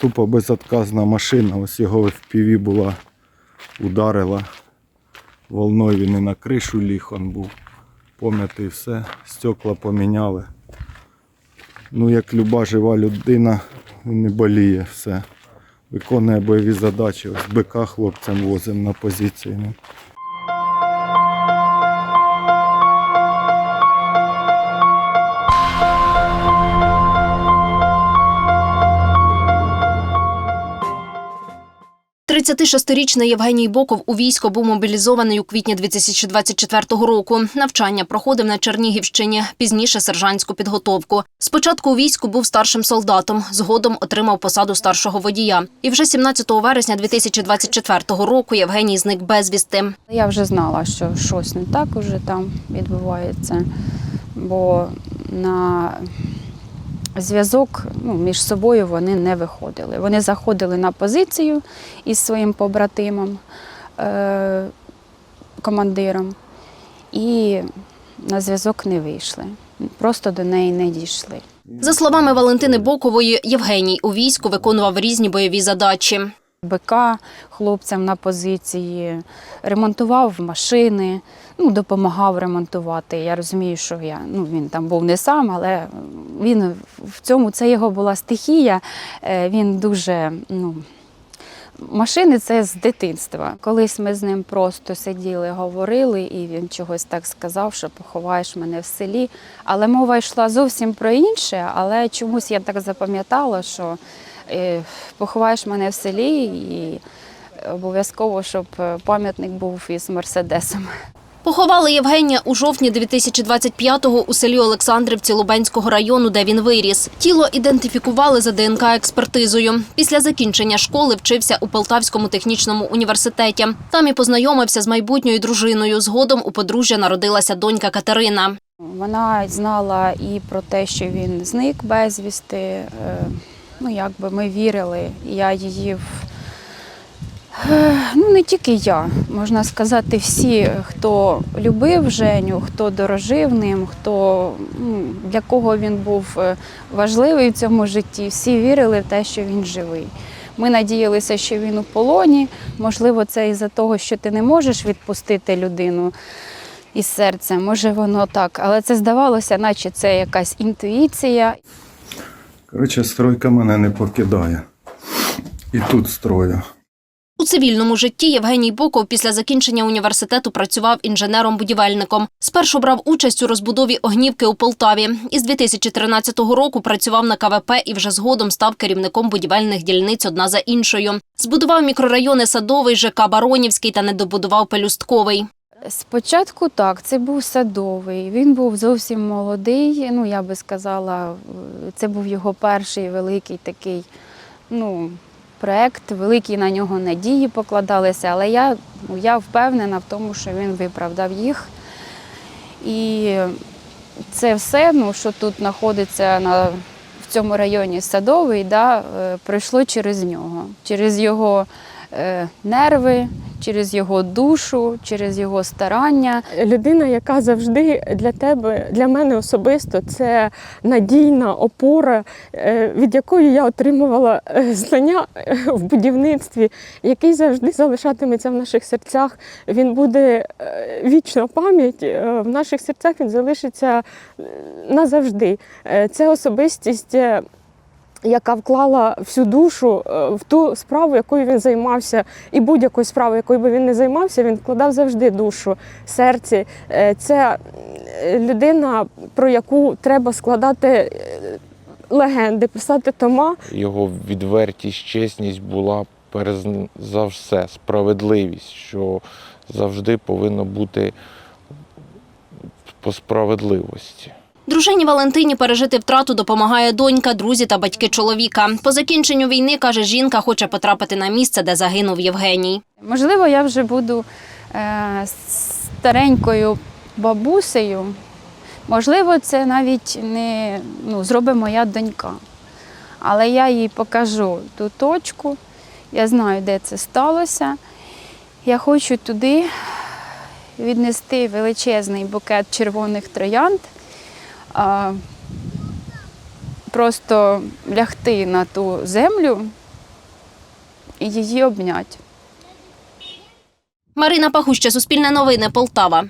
тупо безотказна машина. Ось його в піві була, ударила. Волною він і на кришу ліг он був. Пом'ятий все, стекла поміняли. Ну, як люба жива людина, не боліє все. Виконує бойові задачі. Ось бика хлопцям возимо на позиції. 36-річний Євгеній Боков у військо був мобілізований у квітні 2024 року. Навчання проходив на Чернігівщині, пізніше сержантську підготовку. Спочатку у війську був старшим солдатом, згодом отримав посаду старшого водія. І вже 17 вересня 2024 року Євгеній зник безвісти. Я вже знала, що щось не так уже там відбувається, бо на зв'язок ну, між собою вони не виходили. Вони заходили на позицію із своїм побратимом, е- командиром, і на зв'язок не вийшли. Просто до неї не дійшли. За словами Валентини Бокової, Євгеній у війську виконував різні бойові задачі. БК хлопцям на позиції, ремонтував машини, ну, допомагав ремонтувати. Я розумію, що я, ну, він там був не сам, але він в цьому це його була стихія. Е, Він дуже. Ну, Машини це з дитинства. Колись ми з ним просто сиділи, говорили, і він чогось так сказав, що поховаєш мене в селі. Але мова йшла зовсім про інше, але чомусь я так запам'ятала, що е, поховаєш мене в селі і обов'язково, щоб е, пам'ятник був із Мерседесом. Поховали Євгенія у жовтні 2025-го у селі Олександрівці Лубенського району, де він виріс. Тіло ідентифікували за ДНК-експертизою. Після закінчення школи вчився у Полтавському технічному університеті. Там і познайомився з майбутньою дружиною. Згодом у подружжя народилася донька Катерина. Вона знала і про те, що він зник безвісти. Е, Ну, якби ми вірили. Я її в ну не тільки я, можна сказати, всі, хто любив Женю, хто дорожив ним, хто ну, для кого він був е, важливий в цьому житті, всі вірили в те, що він живий. Ми надіялися, що він у полоні. Можливо, це із-за того, що ти не можеш відпустити людину із серця. Може, воно так, але це здавалося, наче це якась інтуїція. Коротше, стройка мене не покидає. І тут строю. У цивільному житті Євгеній Боков після закінчення університету працював інженером-будівельником. Спершу брав участь у розбудові огнівки у Полтаві. Із 2013 року працював на КВП і вже згодом став керівником будівельних дільниць одна за іншою. Збудував мікрорайони Садовий, ЖК Баронівський та не добудував Пелюстковий. Спочатку так, це був садовий. Він був зовсім молодий. Ну, я би сказала, це був його перший великий такий ну, проект, великі на нього надії покладалися, але я, я впевнена в тому, що він виправдав їх. І це все, ну, що тут знаходиться на, в цьому районі садовий, да, е, пройшло через нього, через його е, нерви, через його душу, через його старання. людина, яка завжди для тебе, для мене особисто, це надійна опора, е, від якої я отримувала е, знання е, в будівництві, який завжди залишатиметься в наших серцях. Він буде вічна пам'ять в наших серцях. Він залишиться назавжди. Це особистість. Яка вклала всю душу е, в ту справу, якою він займався, і будь-якою справою, якою би він не займався, він вкладав завжди душу, серце. Е, Це людина, про яку треба складати е, легенди, писати тома. його відвертість, чесність була перш за все справедливість, що завжди повинно бути по справедливості. Дружині Валентині пережити втрату допомагає донька, друзі та батьки чоловіка. По закінченню війни, каже жінка, хоче потрапити на місце, де загинув Євгеній. Можливо, я вже буду е, старенькою бабусею. Можливо, це навіть не ну, зробить моя донька. Але я їй покажу ту точку, я знаю, де це сталося. Я хочу туди віднести величезний букет червоних троянд, а, просто лягти на ту землю і її обняти. Марина Пахуща, Суспільне новини, Полтава.